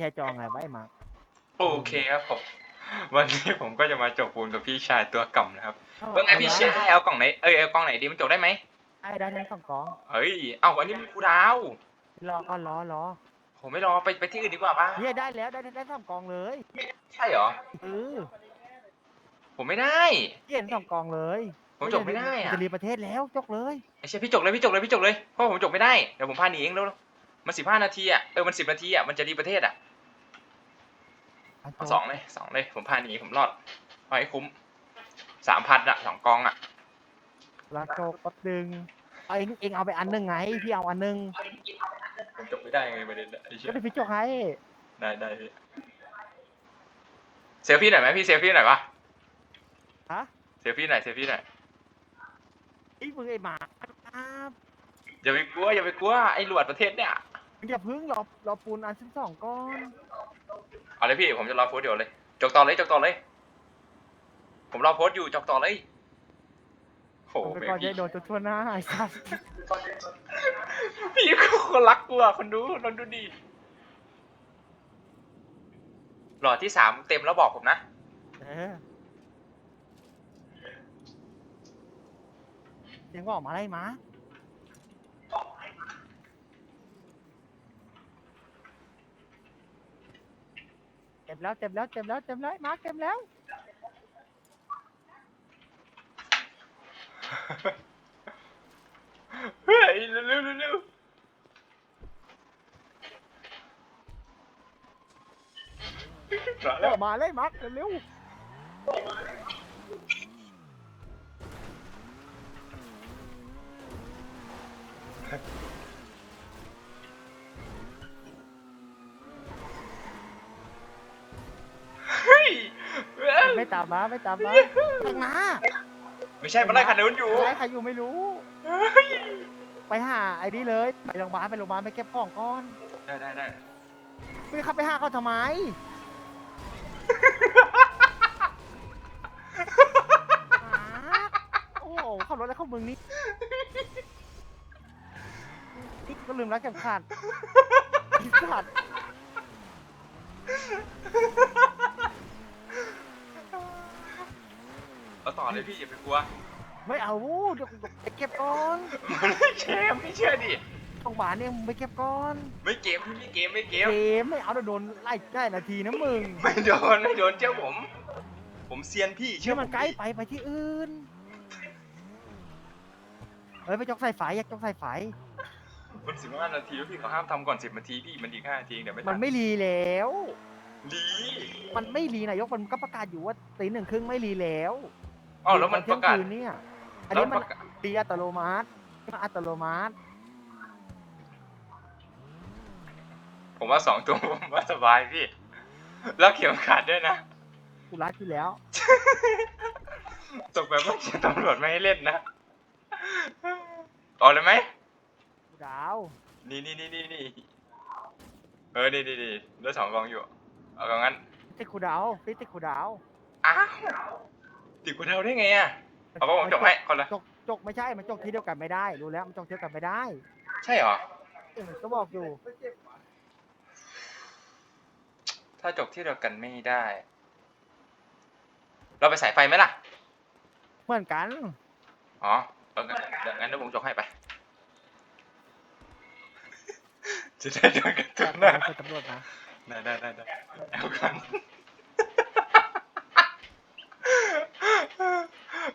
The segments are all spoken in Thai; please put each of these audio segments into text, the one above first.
ชร์จอไงไว้มาโอเคครับผม วันนี้ผมก็จะมาจบปูนกับพี่ชายตัวก่ำนะครับว่าไงพี่ชายเอากล่องไหนเอ้ยเอากล่องไหนดีมันจบได้ไหมได้ได้ทั้งสองกองเฮ้ยเอ้าอันนี้มีครูดาวรอก็รอรอผมไม่รอไปไปที่อื่นดีกว่าป่ะเนี่ยได้แล้วได้ได้สองกองเลย ใช่เหรอเออผมไม่ได้เห็นสองกองเลย ผมจบไม่ได้อะจะรีประเทศแล้วจกเลยไอ้เชี่ยพี่จบเลยพี่จบเลยพี่จบเลยเพราะผมจบไม่ได้เดี๋ยวผมพาหนีเองแล้วมันสิบห้านาทีอะเออมันสิบนาทีอะมันจะรีประเทศอะ เอาสองเลยสองเลย ผมพาหนีผมรอดเอาให้คุ้มสามพันอะสองกองอะรักโจกปัดดึงเอาเองเองเอาไปอันหนึงไงพี่เอาอันหนึงผมจบไม่ได้ไงประเด็นอะไอ้เชี่ก็ยได้พี่จกให้ได้ได้พี่เซลฟี่หน่อยไหมพี่เซลฟี่หน่อยวะฮะเซลฟี่หน่อยเซลฟี่หน่อยไอ้มึงไอ้หมาครับอย่าไปกลัวอย่าไปกลัวไอ้หลวดประเทศเนี่ยมึงอย่าพึ่งรอรอปูนอันที่สองก่อน เอาเลยพี่ผมจะรอโพสต์เดี๋ยวเลยจกต่อเลยจกต่อเลย ผมรอโพสต์อยู่จกต่อเลยโหผมไปแม่ก่อนพี่จะโดนจนทั่วหน้าไอ้สัสพี่คนรักกูอะคนดูลองดูดิหลอดที่สามเต็มแล้วบอกผมนะเออเสียงก็ออกมาได้มา ต็มแล้วเต็มแล้วเต็มแล้วเต็มแล้วมาร์คเต็มแล้ว เฮ้ยเร็วเร็วเร็วเร็วมาเอแล้วอมาเลยมาร์คเร็ว ๆไม่ตามมาไม่ตามมาทางหน้าไม่ใช่มาไล่คันนู้นอยู่อะไรใครอยู่ไม่รู้ ไปหาไอ้นี่เลย ไปโรงพยาบาลไปโรงพยาบาลไปเก็บของก่อนได้ได้ได้ไม่เข้าไปหาเขาทำไมมาร์คโอ้โหขับรถอะไรเข้ามึงนี่นี่ก็ลืมรักเข็มขัดไอ้สัตว์ เอาต่อเลยพี่อย่าไปกลัวไม่เอาเดี๋ยวไปเก็บก่อนมันไม่เกมไม่เชื่อดิโรงพยาบาลเนี่ยมึงไปเก็บก่อนไม่เกมพี่ไม่เกมไม่เกมเกมไม่เอาเดี๋ยวโดนไล่ได้นาทีนะมึงไม่โดนไม่โดนเชื่อผม ผมเซียนพี่เชื่เชื่ออผมันใกล้ไปไปที่อื่นเฮ้ยไปจกใส่ไฟอยากจกใส่ไฟมันสิบห้านาทีแล้วพี่เขาห้ามทำก่อนสิบนาทีพี่มันอีกห้านาทีเดี๋ยวไม่มัทันนไม่รีแล้ว ดีมันไม่รีนายกมันก็ประกาศอยู่ว่าตีหนึ่งครึ่งไม่รีแล้ว อ๋อแล้วมันรีประกาศ เที่ยงคืนเนี่ย อันแล้วนี้มัมันนประกาศรีอัตโนมัติอัตโนมัติ ผมว่าสองตัวผมว่าสบายพี่ แล้วเข็มขัดด้วยนะกูรัดอยู่แล้ว ตกแบบว่าเขียนตำรวจไม่ให้เล่นนะต่อเลยไหม กูดาว นี่นี่นี่นี่นี่เออนี่นี่นี่เหลือสองกองอยู่ เอากองงั้น ติดกูดาวพี่ติดกูดาว อ้าว ติดกูเท่าได้ไงอะเอาป่ะผมจบให้คนละจกจกไม่ใช่ มันจกที่เดียวกันไม่ได้รู้แล้วมันจกที่เดียวกันไม่ได้ใช่เหรอเออก็บอกอยู่ ถ้าจบที่เดียวกันไม่ได้ เราไปสายไฟไหมล่ะเหมือนกัน อ๋อเอองั้นเดี๋ยวงั้นเดี๋ยวผมจบให้ไปจะได้เดินกันแต่ถึงหน้าไม่ใช่ตำรวจนะ ได้ได้ได้ได้เอากัน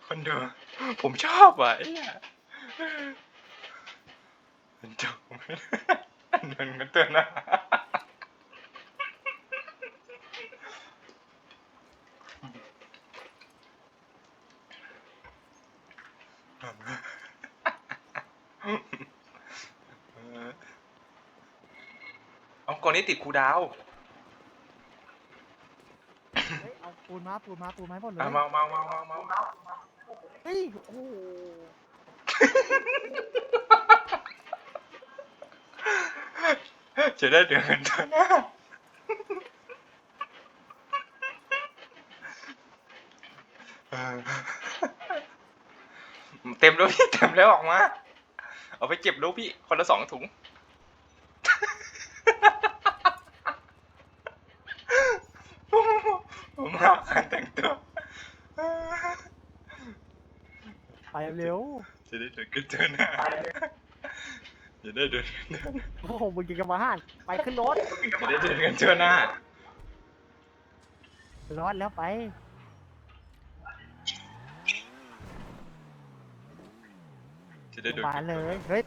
คนดู ผมชอบอะไอ้เนี่ยมันจบเดินกันเตือนน้าเอาก่อนนี้ติดครูดาวเอาปูนมาปูนมาปูนไม้หมดเลย เอามามามาเอามามามา เฮ้ย โอ้โหจะได้เดือนกันเท่าหน้าเต็มแล้วพี่เต็มแล้วออกมา เอาไปเก็บล้วพี่ คนละสองถุง เร็ว จะได้เดินกันเจอหน้าจะได้เดินกันเจอหน้าโอ้โหมึงกินกับอาหารไปขึ้นรถจะได้เดินกันเจอหน้ารอดแล้วไป จะได้โรงเดิพนยาบาลเลย เฮ้ย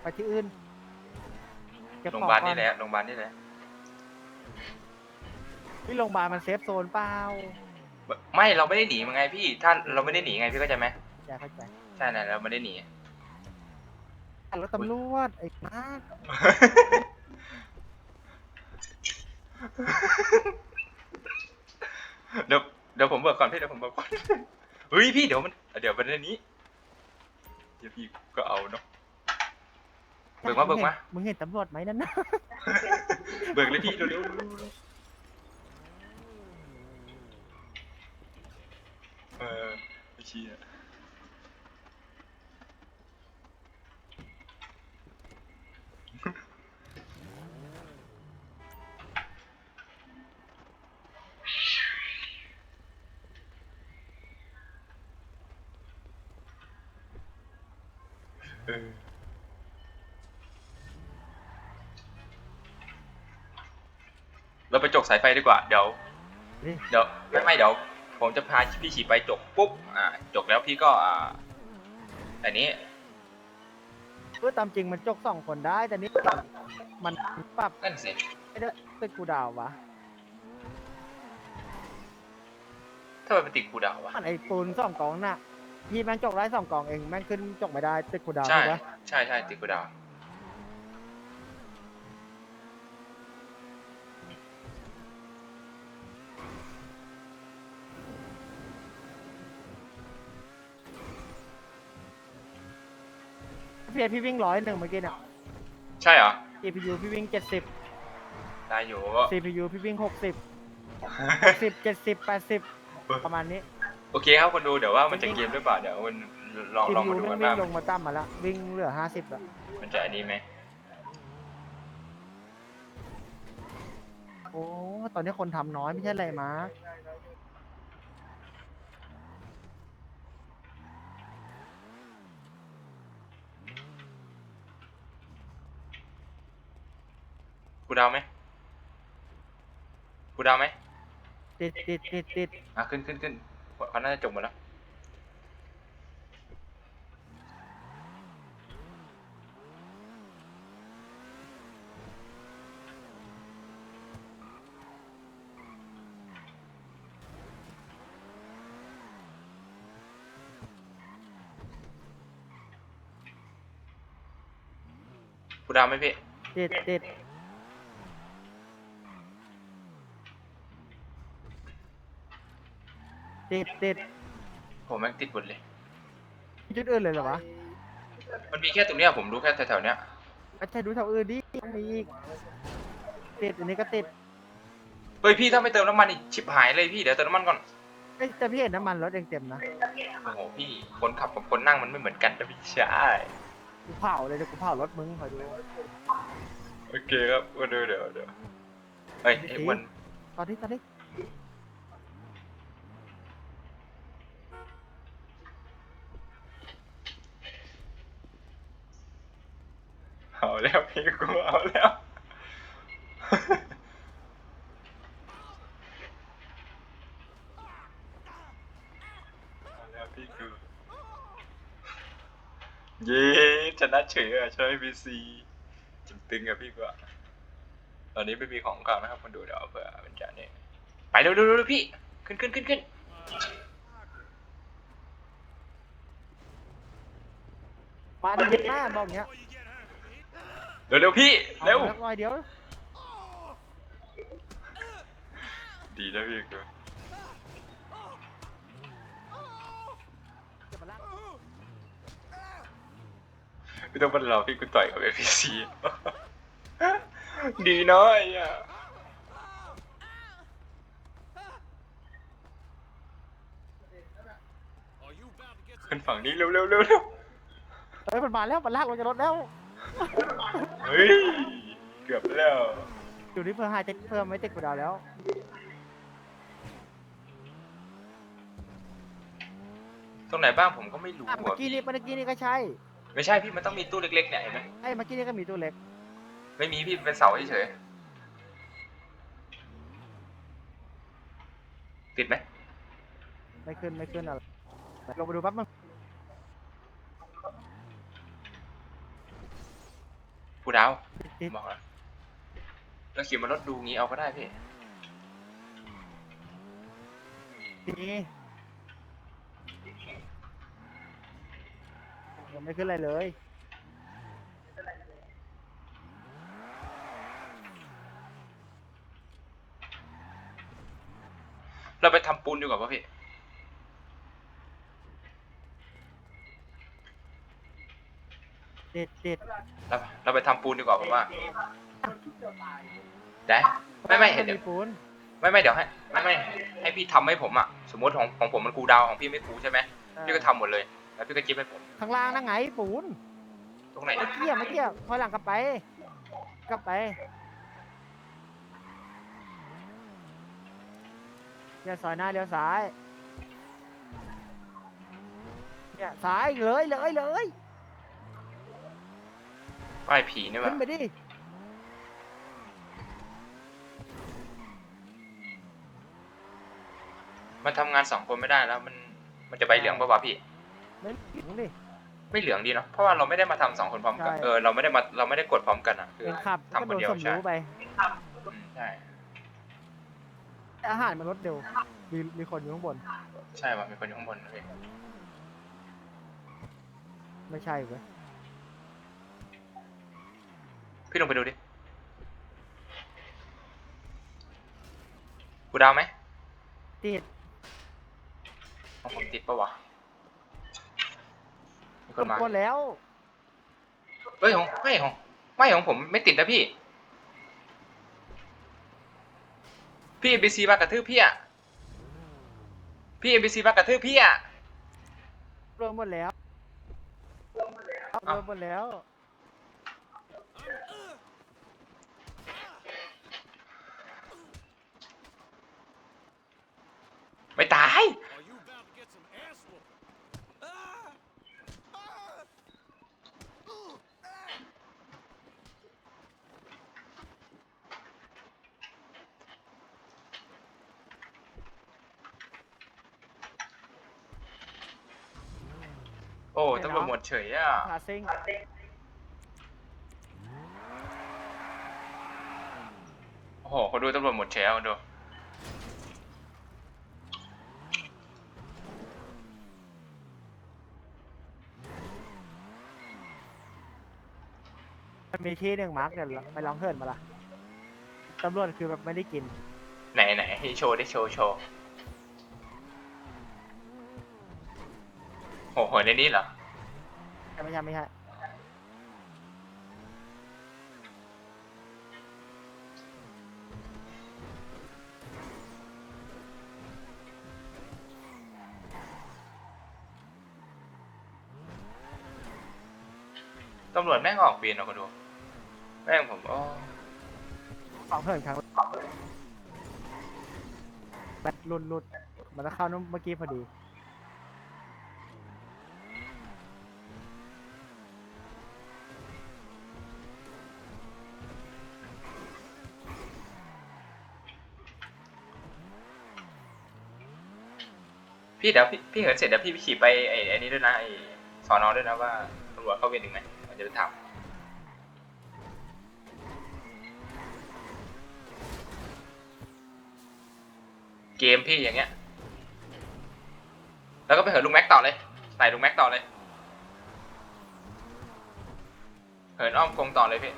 ไปที่อื่นเก็บโรงขพอยาบาลก่อนี่แหละโรงพยาบาลนี่แหละที่โรงพยาบาลมันเซฟโซนเปล่าไม่เราไม่ได้หนีมั้งไงพี่ถ้าเราไม่ได้หนีไงพี่เข้าใจไหมอย่าเข้าใจ ใช่นะเราไม่ได้หนี รถตำรวจไอ้มากเดี๋ยวเดี๋ยวผมเบิกก่อนพี่เดี๋ยวผมเบิกก่อนเฮ้ยพี่เดี๋ยวมัน เดี๋ยวประเด็นนี้ เดี๋ยวพี่ก็เอาเนาะ เบิกมาเบิกมา มึงเห็นตำรวจไหมนั่นนะเบิกเลยพี่เร็วๆเร็วๆเออไอ้เชี่ยเออ เราไปจกสายไฟดีกว่า เดี๋ยว นี่ เดี๋ยวไม่ไม่เดี๋ยว ผมจะพาพี่ขี่ไปจกปุ๊บ อ่า จกแล้วพี่ก็อ่า อันนี้ เพื่อตามจริงมันจกสองคนได้ แต่นี่มันปรับนั่นสิ ไม่ได้เป็นกูดาววะถ้ามันเป็นติดกูดาววะมันไอ้ปูนสองกองน่ะ พี่แม่งจกได้สองกองเองแม่งขึ้นจกไม่ได้ติดกูดาวใช่ ใช่ปะใช่ใช่ติดกูดาวพี่เอพี่วิ่งร้อยหนึ่งเมื่อกี้เนี่ย ใช่เหรอ CPU พี่วิ่งเจ็ดสิบ ได้อยู่ CPU พี่วิ่งหกสิบสิบเจ็ดสิบแปดสิบประมาณนี้ โอเคครับคนดูเดี๋ยวว่ามันจะเกมหรือเปล่าเดี๋ยวมันลองลอง CPU มาดูมักันนวิ่ว่างลงมาต่ำมาแล้ววิ่งเหลือห้าสิบแล้วมันจะอันนี้ไหมโอ้ตอนนี้คนทำน้อยไม่ใช่อะไรมากูดาวไหมกูดาวไหมติดติดติดติดอะขึ้นขึ้นขึ้น เขาน่าจะจบหมดแล้วกูดาวไหมพี่ติดติด ติดติดผมแม่งติดหมดเลยจุดอื่นเลยเหรอวะมันมีแค่ตรงเนี้ยผมรู้แค่แถวๆเนี้ยไม่ใช่ดูแถวอื่นดิมีอีกติดอันนี้ก็ติดเฮ้ยพี่ถ้าไม่เติมน้ำมันอีกชิบหายเลยพี่เดี๋ยวเติมน้ำมันก่อนเอ้ยแต่พี่เห็นน้ำมันรถเองเต็มนะโอ้โหพี่คนขับกับคนนั่งมันไม่เหมือนกันนะพี่ชายกูเผาเลยเดี๋ยวกูเผารถมึงคอยดูโอเคครับมาดูเดี๋ยวเดี๋ยวเฮ้ยไอ้อ้วันตอนนี้ตอนนี้ เอา แล้วพี่กูเอาแล้ว เอาแล้วพี่กูเย้ชนะเฉยอะชนะบีซีจตึงอะพี่กูอะตอนนี้ไม่มีของกลางนะครับคนดูเดี๋ยวเอาเผื่อมันจะเนี่ยไปเร็วเร็วเร็วพี่ ขึ้นขึ้นขึ้นขึ้นมาด็กหน้าบอกเงี้ย เร็วเร็วพี่เอาเร็วสักหน่อยเดียวดีนะพี่กูจะมาลากไม่ต้องเป็นเราพี่กูต่อยกับเอพีซีดีเนาะไอ้อะขึ้นฝั่งนี้เร็วเร็วเร็วเร็ว เฮ้ยมันมาแล้วมันลากลงจากรถแล้ว เฮ้ย เกือบแล้วอยู่ที่เพื่อหายติดเพิ่มไม่ติดกูดาวแล้วตรงไหนบ้างผมก็ไม่รู้อะเมื่ออะกี้นี่เมื่อกี้นี่ก็ใช่ไม่ใช่พี่มันต้องมีตู้เล็กๆเนี่ยเห็นไหมไอ้ยเมื่อกี้นี่ก็มีตู้เล็กไม่มีพี่เป็นเสาเฉยๆติดไหมไม่ขึ้นไม่ขึ้นอะไรลงไปดูแป๊บนึง ผู้ดาวติดบอกแล้วเราขี่มารถดูงี้เอาก็ได้พี่ดียังไม่ขึ้นอะไรเลย เราไปทำปูนดีกว่าป่ะพี่ ติดติดเราเราไปทำปูนดีกว่าผมว่าได้ไม่ไม่เห็นเดี๋ยวมีปูนไม่ไม่เดี๋ยวให้ไม่ไม่ให้พี่ทำให้ผมอะสมมติของของผมมันคูลดาวน์ของพี่ไม่คูลใช่ไหมพี่ก็ทำหมดเลยแล้วพี่ก็จิ้มให้ผมข้างล่างนั่งไงปูนตรงไหนเมื่อกี้อะเมื่อกี้อะถอยหลังกลับไป กลับไปเลี้ยวซอยหน้าเลี้ยวซ้ายเนี่ยซ้ายเลยเลยเลย ป้ายผีนี่ขึ้วะนไปดิมันทำงานสองคนไม่ได้แล้วมันมันจะใบเหลืองป่ะวะพี่ ไม่ถึงดิ ไม่เหลืองดีเนาะเพราะว่าเราไม่ได้มาทำสองคนพร้อมกันใช่ เออเราไม่ได้มาเราไม่ได้กดพร้อมกันอะคือเป็นขับก็ทำคโดนนเดียวสมใช่รู้ไป อืมใช่แต่อาหารมันลดเร็ว มีมีคนอยู่ข้างบน ใช่ว่ะมีคนอยู่ข้างบนนะพี่ไม่ใช่เว้ย พี่ลงไปดูดิ กูดาวไหมติดของผมติดปะวะมีคกนมาดแล้ว เฮ้ยของไม่ของไม่ของผมไม่ติดนะพี่ พี่ NPC มากระทืบพี่อะพี่ NPC มากระทืบพี่อะ รวมหมดแล้ว รวมหมดแล้ว ไม่ตาย Are you about to get some ass whooping? Ah! Ah! Ooh! Ah! โอ้ตำรวจหมดเฉยอะ พาซิงโอ้โหเขาดูตำรวจหมดเฉยเอาดู มันมีที่หนึ่งมาร์กเดี๋ยวไปลองเฮิร์นมาละตำรวจคือแบบไม่ได้กิน ไหนไหนให้โชว์ได้โชว์โชว์โอ้โหในนี้เหรอ ไม่ใช่ไม่ใช่ตำรวจแม่งออกเบียนเอาคนดู แม่งผมโอ้ลองเฮิร์นครั้งแบตหลุดหลุดมันจะเข้านู้นเมื่อกี้พอดี พี่เดี๋ยวพี่พี่เหินเสร็จเดี๋ยวพี่ไปขี่ไปไอ้ไอ้นี้ด้วยนะไอ้สอนอด้วยนะว่าตำรวจเข้าเวรถึงไหมมันจะไปถาม เกมพี่อย่างเงี้ย แล้วก็ไปเหินลุงแม็กต่อเลย ใส่ลุงแม็กต่อเลย เหินอ้อมกงต่อเลยพี่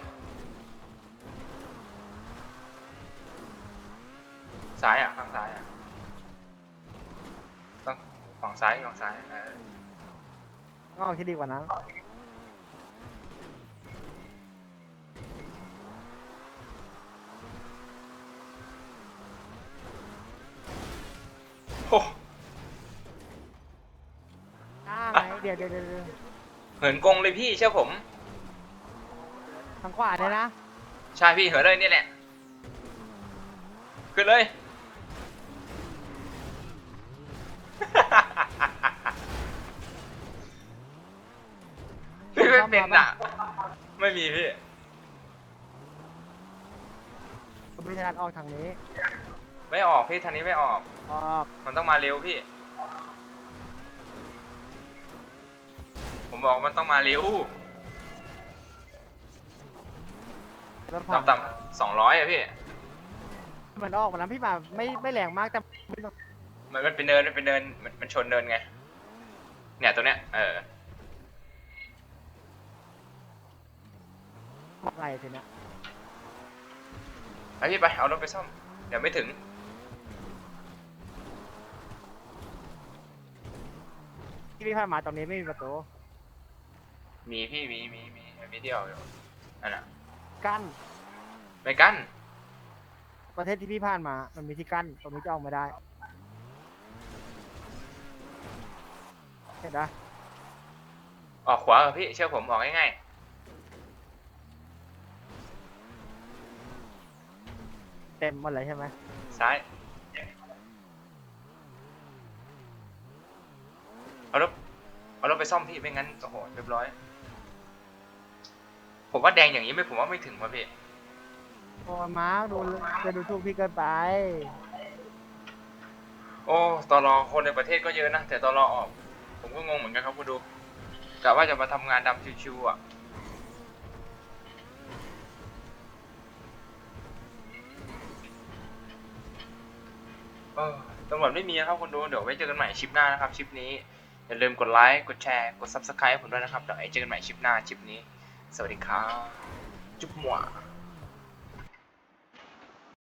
ซ้ายอะข้างซ้ายอะต้องฝั่งซ้ายฝั่งซ้ายเออเอาที่ดีกว่านั้น โอ้อนเดี๋ยวเดี๋ยวเดี๋ยวเหินกงเลยพี่เชื่อผม ทางขวาเนี่ยนะ ใช่พี่เหินเลยนี่แหละ ขึ้นเลย พี่ไม่เป็นอะ ไม่มีพี่ ผมพิจารณาออกทางนี้ ไม่ออกพี่ทางนี้ไม่ออก ออกมันต้องมาเร็วพี่ ผมบอกมันต้องมาเร็วรถผ่านต่ำๆสองร้อยอะพี่ มันออกมาแล้วพี่มาไม่ไม่แรงมากแต่ไม่ต้องมันมันเป็นเนินมันเป็นเนินมันมันชนเนินไง เนี่ยตัวเนี้ย เออ อะไรทีเนี้ย ไปพี่ไปเอารถไปซ่อม เดี๋ยวไม่ถึง ที่พี่ผ่านมาตรงนี้ไม่มีประตูมีพี่มีมีมีมันมีที่ออกอยู่นั่นน่ะกั้นไม่กั้นประเทศที่พี่ผ่านมา มันมีที่กั้นตรงนี้จะออกไม่ได้เห็นปะออกขวาเหรอพี่เชื่อผมออกง่ายเต็มหมดเลยใช่ไหมๆซ้าย เอารถเอารถไปซ่อมพี่ไม่งั้นโอ้โหเรียบร้อย ผมว่าแดงอย่างนี้ไม่ผมว่าไม่ถึงว่ะพี่โอ้มาร์คดูจะดูถูกพี่เกินไป โอ้ตอรอคนในประเทศก็เยอะนะแต่ตอรอออก ผมก็งงเหมือนกันครับคุณดูกะว่าจะมาทำงานดำชิวๆอะเออตำรวจไม่มีนะครับคุณดูเดี๋ยวไว้เจอกันใหม่ชิปหน้านะครับ ชิปนี้ อย่าลืมกดไลค์กดแชร์กด subscribe ให้ผมด้วยนะครับเดี๋ยวไอ้เจอกันใหม่ชิปหน้าชิปนี้ สวัสดีครับ จุ๊บหมว